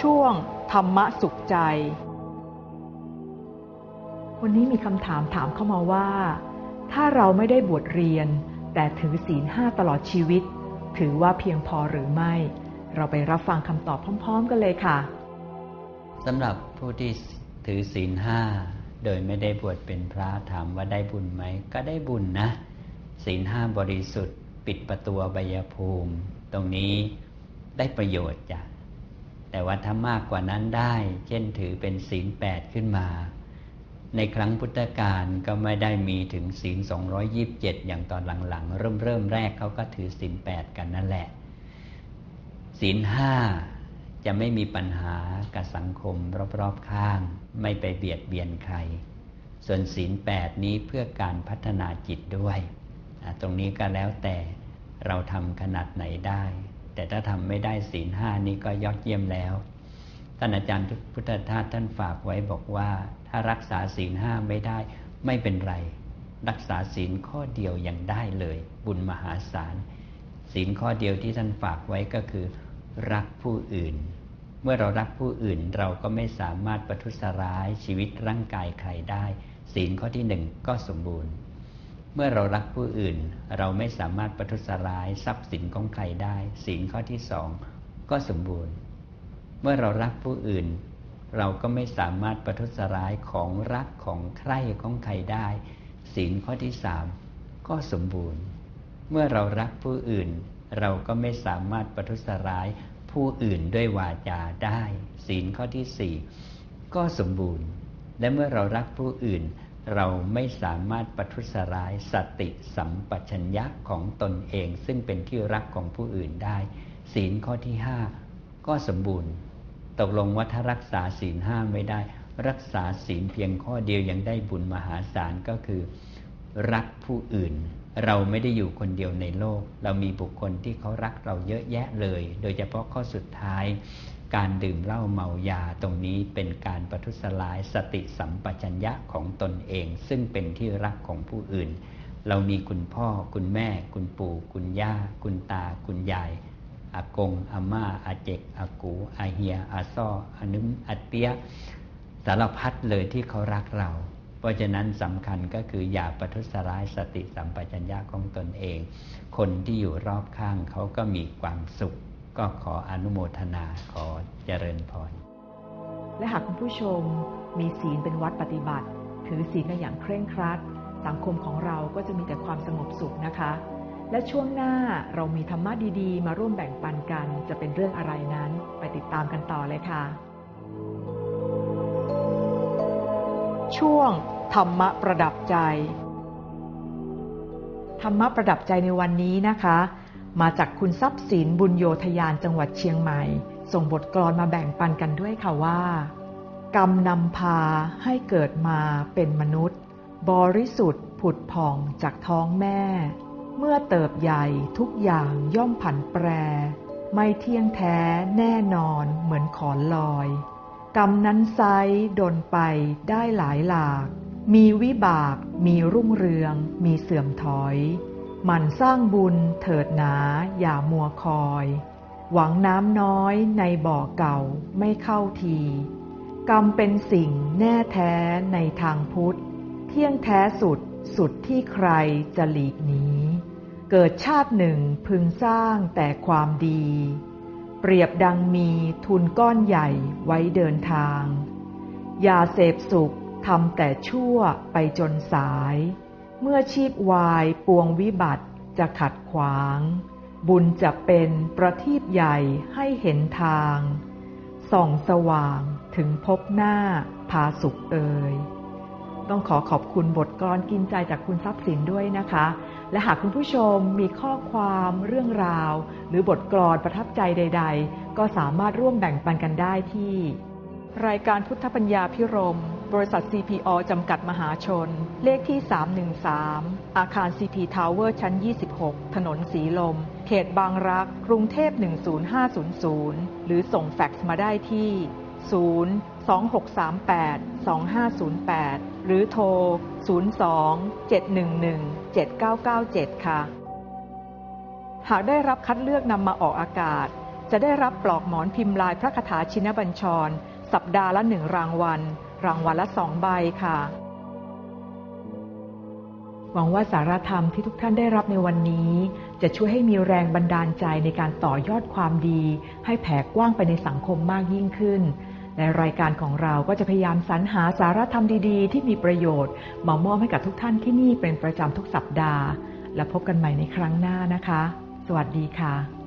ช่วง ธรรมะสุขใจ วันนี้มีคำถามถามเข้ามาว่า ถ้าเราไม่ได้บวชเรียน แต่ถือศีลห้าตลอดชีวิต ถือว่าเพียงพอหรือไม่ เราไปรับฟังคำตอบพร้อม ๆ กันเลยค่ะสำหรับผู้ที่ถือศีลห้าโดยไม่ได้บวชเป็นพระถามว่าได้บุญไหม ก็ได้บุญนะศีลห้าบริสุทธิ์ ปิดประตูบยภูมิ ตรงนี้ได้ประโยชน์จ้ะ แต่ว่าถ้ามากกว่านั้นได้ เช่นถือเป็นศีลแปดขึ้นมา ในครั้งพุทธกาลก็ไม่ได้มีถึงศีล 227 อย่างตอนหลังๆ เริ่มเริ่มแรกเขาก็ถือศีลแปดกันนั่นแหละ ศีลห้าจะไม่มีปัญหากับสังคมรอบๆข้าง ไม่ไปเบียดเบียนใคร ส่วนศีลแปดนี้เพื่อการพัฒนาจิตด้วย ตรงนี้ก็แล้วแต่เราทำขนาดไหนได้ แต่ถ้าทำไม่ได้ศีลห้านี้ก็ยอดเยี่ยมแล้วท่านอาจารย์พุทธทาสท่านฝากไว้บอกว่า ถ้ารักษาศีลห้าไม่ได้ไม่เป็นไร รักษาศีลข้อเดียวยังได้เลย บุญมหาศาลศีลข้อเดียวที่ท่านฝากไว้ก็คือ รักผู้อื่น เมื่อเรารักผู้อื่นเราก็ไม่สามารถประทุษร้ายชีวิตร่างกายใครได้ ศีลข้อที่หนึ่งก็สมบูรณ์ เมื่อเรารักผู้อื่น เราไม่สามารถประทุษร้ายทรัพย์สินของใครได้ศีลข้อที่สองก็สมบูรณ์ เมื่อเรารักผู้อื่น เราก็ไม่สามารถประทุษร้ายของรักของใครของใครได้ศีลข้อที่สามก็สมบูรณ์ เมื่อเรารักผู้อื่น เราก็ไม่สามารถประทุษร้ายผู้อื่นด้วยวาจาได้ศีลข้อที่สี่ก็สมบูรณ์ และเมื่อเรารักผู้อื่น เราไม่สามารถประทุษร้ายสติสัมปชัญญะของตนเอง ซึ่งเป็นที่รักของผู้อื่นได้ ศีลข้อที่ห้าก็สมบูรณ์ ตกลงว่าถ้ารักษาศีลห้าไม่ได้ รักษาศีลเพียงข้อเดียวยังได้บุญมหาศาลก็คือ รักผู้อื่น เราไม่ได้อยู่คนเดียวในโลก เรามีบุคคลที่เขารักเราเยอะแยะเลย โดยเฉพาะข้อสุดท้าย การดื่มเหล้าเมายาตรงนี้เป็นการประทุษร้ายสติสัมปชัญญะของตนเอง ซึ่งเป็นที่รักของผู้อื่น เรามีคุณพ่อ คุณแม่ คุณปู่ คุณย่า คุณตา คุณยายอากงอาม่าอาเจกอากูอาเฮียอาซ่ออานึมอาเตียสารพัดเลยที่เขารักเรา เพราะฉะนั้นสำคัญก็คืออย่าประทุษร้ายสติสัมปชัญญะของตนเอง คนที่อยู่รอบข้างเขาก็มีความสุข ก็ขออนุโมทนาขอเจริญพร และหากคุณผู้ชมมีศีลเป็นวัดปฏิบัติ ถือศีลกันอย่างเคร่งครัด สังคมของเราก็จะมีแต่ความสงบสุขนะคะ และช่วงหน้าเรามีธรรมะดีๆ มาร่วมแบ่งปันกัน จะเป็นเรื่องอะไรนั้น ไปติดตามกันต่อเลยค่ะ ช่วงธรรมะประดับใจ ธรรมะประดับใจในวันนี้นะคะ มาจากคุณทรัพย์สินบุญโยธยานจังหวัดเชียงใหม่ ส่งบทกลอนมาแบ่งปันกันด้วยค่ะว่า กรรมนำพาให้เกิดมาเป็นมนุษย์ บริสุทธิ์ผุดผ่องจากท้องแม่ เมื่อเติบใหญ่ทุกอย่างย่อมผันแปร ไม่เที่ยงแท้แน่นอนเหมือนขอนลอย กรรมนั้นไซดนไปได้หลายหลาก มีวิบาก มีรุ่งเรือง มีเสื่อมถอย หมั่นสร้างบุญเถิดหนา อย่ามัวคอย หวังน้ำน้อยในบ่อเก่าไม่เข้าที กรรมเป็นสิ่งแน่แท้ในทางพุทธ เที่ยงแท้สุดสุดที่ใครจะหลีกหนีเกิดชาติหนึ่งพึงสร้างแต่ความดี เปรียบดังมีทุนก้อนใหญ่ไว้เดินทาง อย่าเสพสุขทำแต่ชั่วไปจนสาย เมื่อชีพวายปวงวิบัติจะขัดขวาง บุญจะเป็นประทีปใหญ่ให้เห็นทาง ส่องสว่างถึงพบหน้าพาสุขเอ่ยต้องขอขอบคุณบทกลอนกินใจจากคุณทรัพย์สินด้วยนะคะ และหากคุณผู้ชมมีข้อความเรื่องราว หรือบทกลอนประทับใจใด ๆ ก็สามารถร่วมแบ่งปันกันได้ที่ รายการพุทธปัญญาพิรม บริษัท CPO จำกัดมหาชน เลขที่ 313 อาคาร CP Tower ชั้น 26 ถนนสีลม เขตบางรัก กรุงเทพ 10500 หรือส่งแฟกซ์มาได้ที่ 2638 2508 หรือโทร 02-711-7997 ค่ะ หากได้รับคัดเลือกนำมาออกอากาศ จะได้รับปลอกหมอนพิมพ์ลายพระคาถาชินบัญชร สัปดาห์ละหนึ่งรางวัล รางวัลละสองใบค่ะ หวังว่าสารธรรมที่ทุกท่านได้รับในวันนี้ จะช่วยให้มีแรงบันดาลใจในการต่อยอดความดี ให้แผ่กว้างไปในสังคมมากยิ่งขึ้น ในรายการของเราก็จะพยายามสรรหาสารธรรมดีๆ ที่มีประโยชน์มามอบให้กับทุกท่านที่นี่เป็นประจำทุกสัปดาห์ และพบกันใหม่ในครั้งหน้านะคะ สวัสดีค่ะ